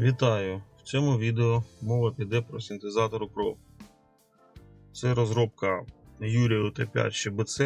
Вітаю! В цьому відео мова піде про синтезатор укроп. Це розробка Юрія УТ5 ЩБЦ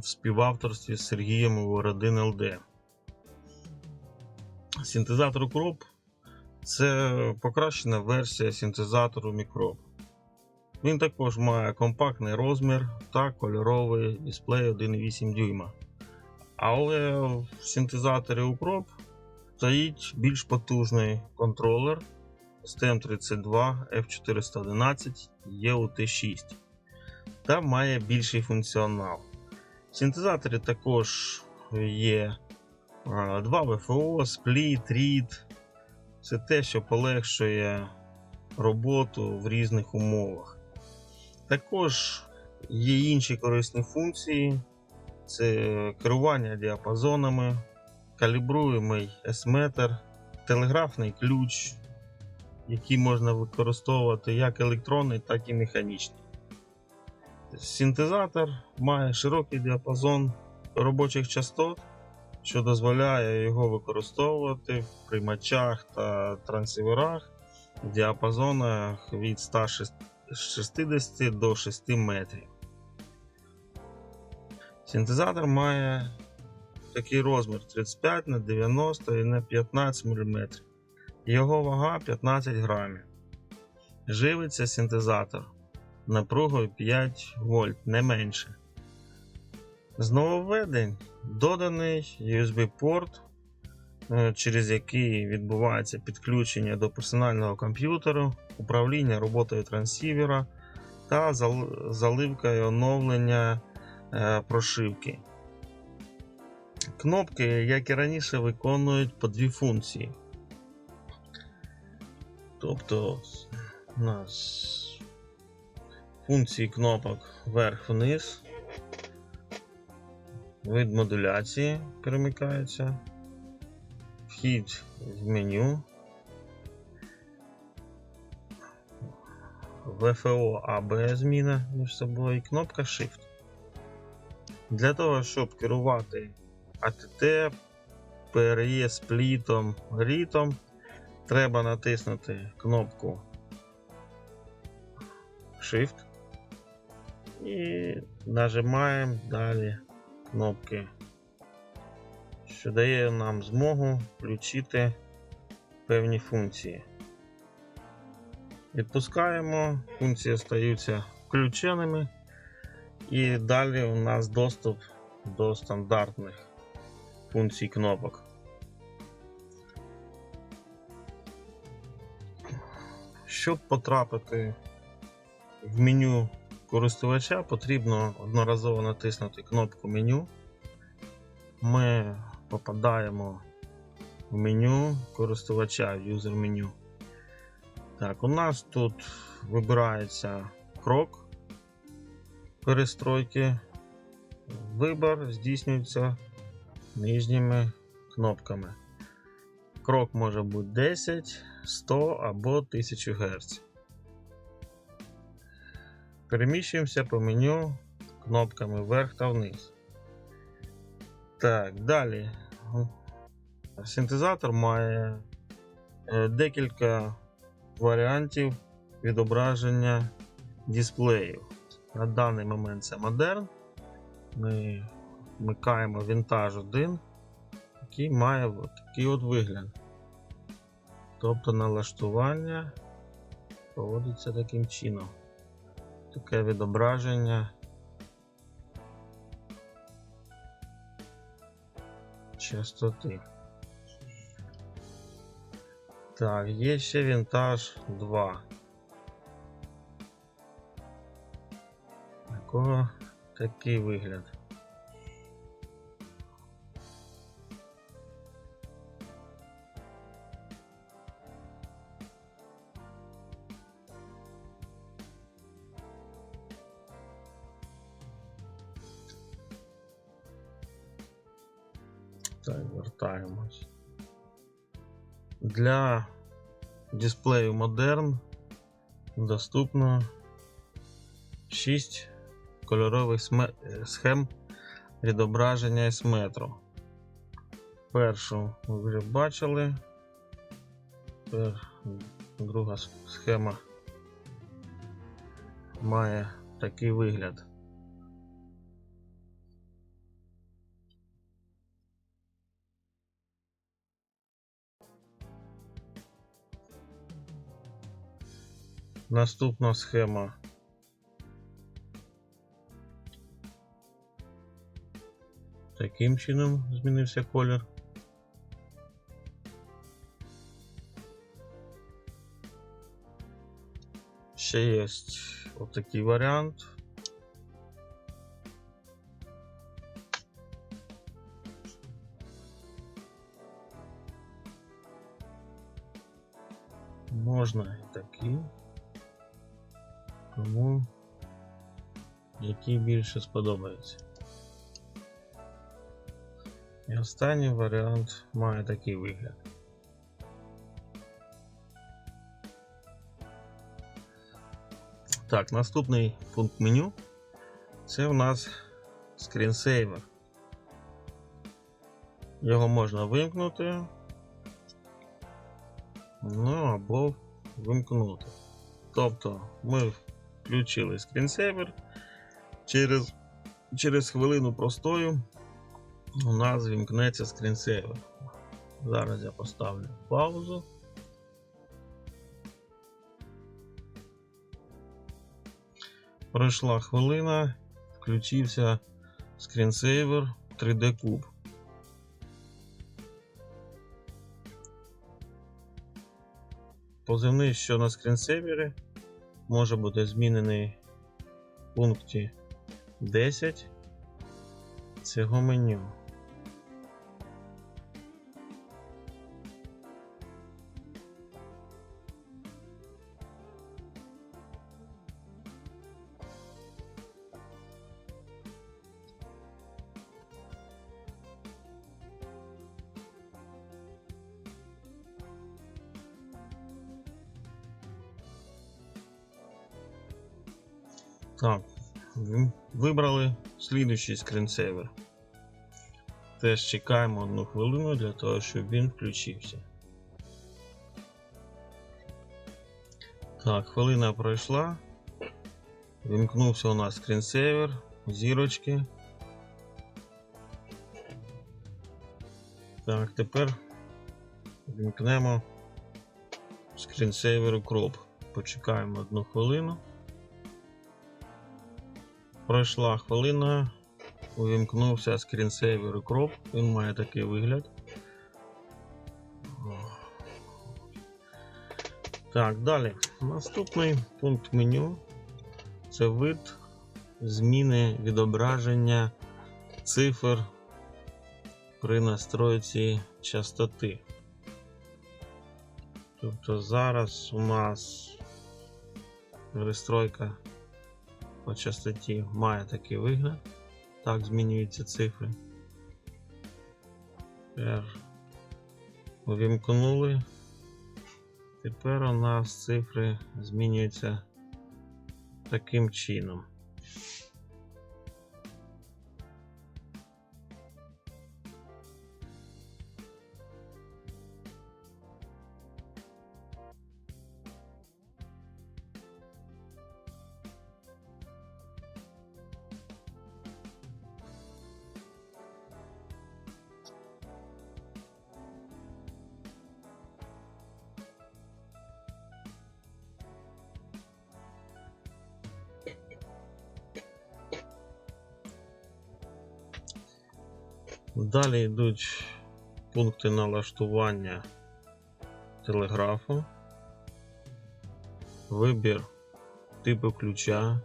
в співавторстві з Сергієм Вородин ЛД. Синтезатор укроп це покращена версія синтезатору мікроб. Він також має компактний розмір та кольоровий дисплей 1,8 дюйма. Але в синтезаторі укроп стоїть більш потужний контролер STM32 F411 EUT6 та має більший функціонал. В синтезаторі також є два ВФО, спліт, рід. Це те, що полегшує роботу в різних умовах. Також є інші корисні функції: це керування діапазонами, калібруємий S-метр, телеграфний ключ, який можна використовувати як електронний, так і механічний. Синтезатор має широкий діапазон робочих частот, що дозволяє його використовувати в приймачах та трансіверах в діапазонах від 160 до 6 метрів. Синтезатор має такий розмір 35 на 90 і на 15 мм. Його вага 15 грамів. Живиться синтезатор напругою 5 вольт, не менше. З нововведень доданий USB-порт, е, через який відбувається підключення до персонального комп'ютеру, управління роботою трансівера та зал- заливка і оновлення е, прошивки. Кнопки, як і раніше, виконують по дві функції. Тобто у нас функції кнопок вверх-вниз, вид модуляції перемикається, вхід в меню, ВФО АБ зміна між собою і кнопка Shift. Для того, щоб керувати ATT, PRE, сплітом, рітом, треба натиснути кнопку Shift. І нажимаємо далі кнопки, що дає нам змогу включити певні функції. Відпускаємо, функції стаються включеними, і далі у нас доступ до стандартних функцій кнопок. Щоб потрапити в меню користувача, потрібно одноразово натиснути кнопку меню. Ми попадаємо в меню користувача, в юзер меню. Так, у нас тут вибирається крок перестройки. Вибір здійснюється нижніми кнопками. Крок може бути 10, 100 або 1000 Гц. Переміщуємося по меню кнопками вверх та вниз. Так, далі. Синтезатор має е, декілька варіантів відображення дисплеїв. На даний момент це модерн. Ми вмикаємо вінтаж 1, який має такий от вигляд. Тобто налаштування проводиться таким чином. Таке відображення. Частоти. Так, є ще вінтаж 2. Якого такий вигляд. Вертаємось. Для дисплею Modern доступно 6 кольорових схем відображення S-метру. Першу ви вже бачили. Тепер друга схема має такий вигляд. Наступна схема. Таким чином змінився колір. Ще є отакий варіант. Можна і такий. Кому який більше сподобається. І останній варіант має такий вигляд. Так, наступний пункт меню це у нас скрінсейвер. Його можна вимкнути, ну або вимкнути. Тобто ми включили скрінсейвер, через, через хвилину простою у нас вімкнеться скрінсейвер. Зараз я поставлю паузу. Пройшла хвилина, включився скрінсейвер 3D куб. Позивний, що на скрінсейвері, може бути змінений в пункті 10 цього меню. Так, вибрали слідуючий скрінсейвер. Теж чекаємо одну хвилину для того, щоб він включився. Так, хвилина пройшла. Вімкнувся у нас скрінсейвер, зірочки. Так, тепер вімкнемо скрінсейвер укроп. Почекаємо одну хвилину. Пройшла хвилина, увімкнувся скрінсейвер укроп. Він має такий вигляд. Так, далі. Наступний пункт меню це вид зміни відображення цифр при настройці частоти. Тобто зараз у нас перестройка по частоті має такий вигляд. Так змінюються цифри. Тепер увімкнули. Тепер у нас цифри змінюються таким чином. Далі йдуть пункти налаштування телеграфу, вибір типу ключа,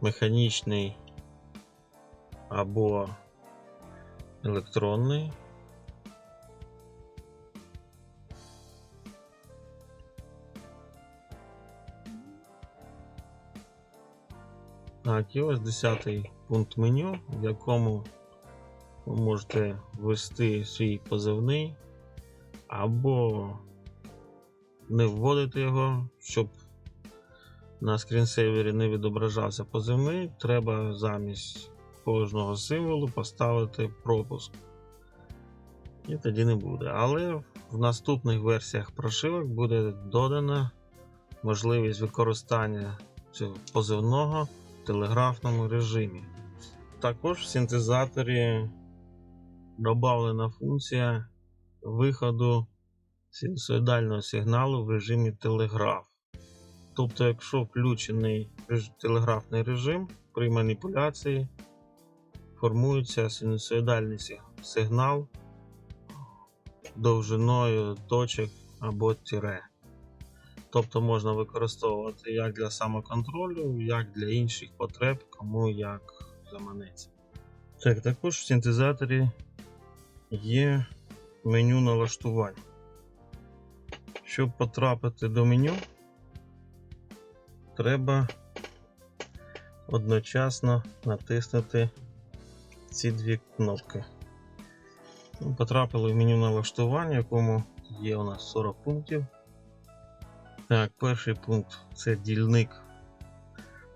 механічний або електронний. Так, і ось 10 пункт меню, в якому ви можете ввести свій позивний або не вводити його, щоб на скрінсейвері не відображався позивний, треба замість кожного символу поставити пропуск. І тоді не буде. Але в наступних версіях прошивок буде додана можливість використання цього позивного в телеграфному режимі. Також в синтезаторі додана функція виходу синусоїдального сигналу в режимі телеграф. Тобто, якщо включений телеграфний режим при маніпуляції, формується синусоїдальний сигнал довжиною точок або тире. Тобто можна використовувати як для самоконтролю, як для інших потреб, кому як заманеться. Так, також в синтезаторі є меню налаштувань. Щоб потрапити до меню, треба одночасно натиснути ці дві кнопки. Ну, Потрапили в меню налаштування, якому є у нас 40 пунктів. Так, перший пункт це дільник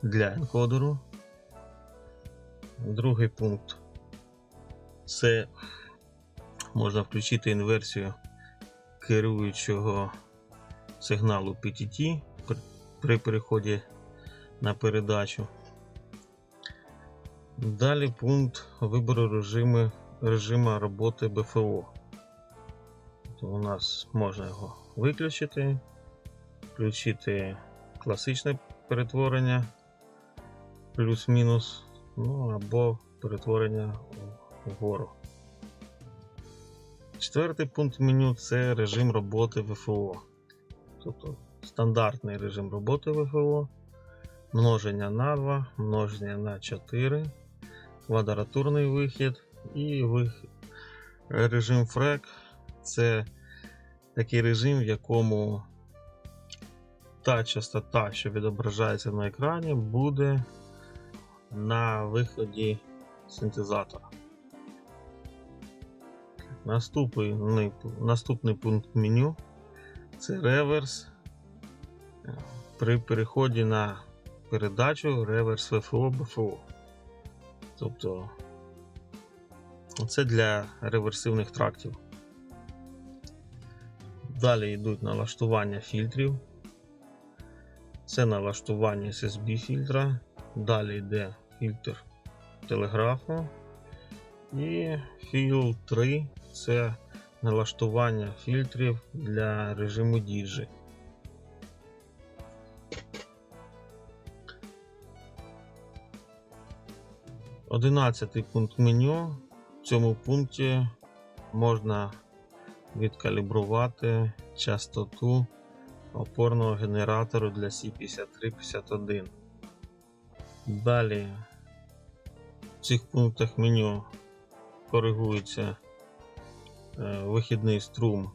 для енкодеру. Другий пункт це можна включити інверсію керуючого сигналу PTT при- переході на передачу. Далі пункт вибору режиму, режиму роботи БФО. То у нас можна його виключити, включити класичне перетворення плюс-мінус, ну або перетворення вгору. Четвертий пункт меню це режим роботи ВФО. Тобто стандартний режим роботи ВФО, множення на 2, множення на 4, квадратурний вихід і вих... режим FREC це такий режим, в якому та частота, що відображається на екрані, буде на виході синтезатора. Наступний, наступний пункт меню це реверс. При переході на передачу реверс ВФО БФО. Тобто це для реверсивних трактів. Далі йдуть налаштування фільтрів. Це налаштування SSB фільтра. Далі йде фільтр телеграфу. І філ 3 це налаштування фільтрів для режиму діджі. Одинадцятий пункт меню. В цьому пункті можна відкалібрувати частоту опорного генератору для C5351. Далі в цих пунктах меню коригується вихідний струм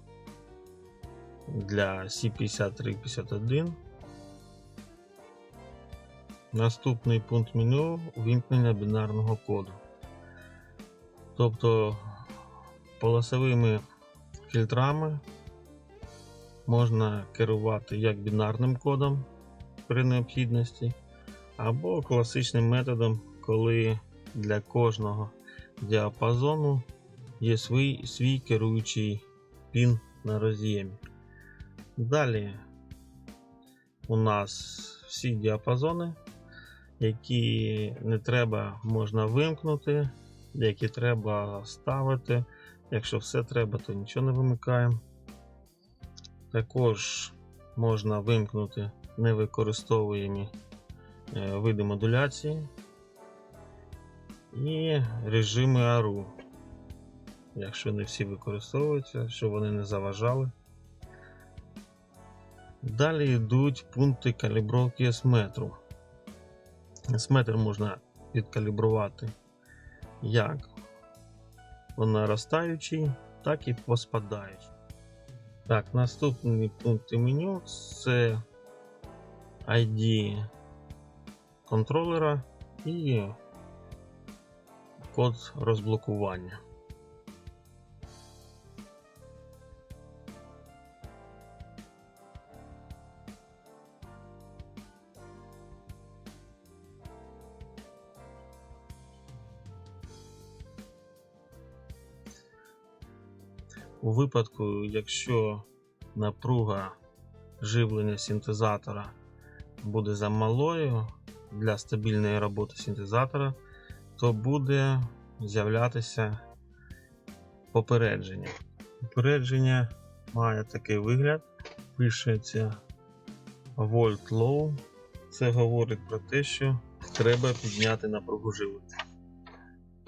для C5351. Наступний пункт меню вимкнення бінарного коду. Тобто полосовими фільтрами можна керувати як бінарним кодом при необхідності, або класичним методом, коли для кожного діапазону є свій, свій керуючий пін на роз'ємі. Далі у нас всі діапазони, які не треба, можна вимкнути, які треба ставити. Якщо все треба, то нічого не вимикаємо. Також можна вимкнути невикористовуємі е, види модуляції і режими ARU. Якщо не всі використовуються, щоб вони не заважали. Далі йдуть пункти калібровки S-метру. S-метр можна відкалібрувати як по наростаючій, так і по спадаючій. Так, наступний пункт меню це ID контролера і код розблокування. У випадку, якщо напруга живлення синтезатора буде замалою для стабільної роботи синтезатора, то буде з'являтися попередження. Попередження має такий вигляд. Пишеться Volt Low. Це говорить про те, що треба підняти напругу живлення.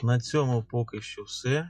На цьому поки що все.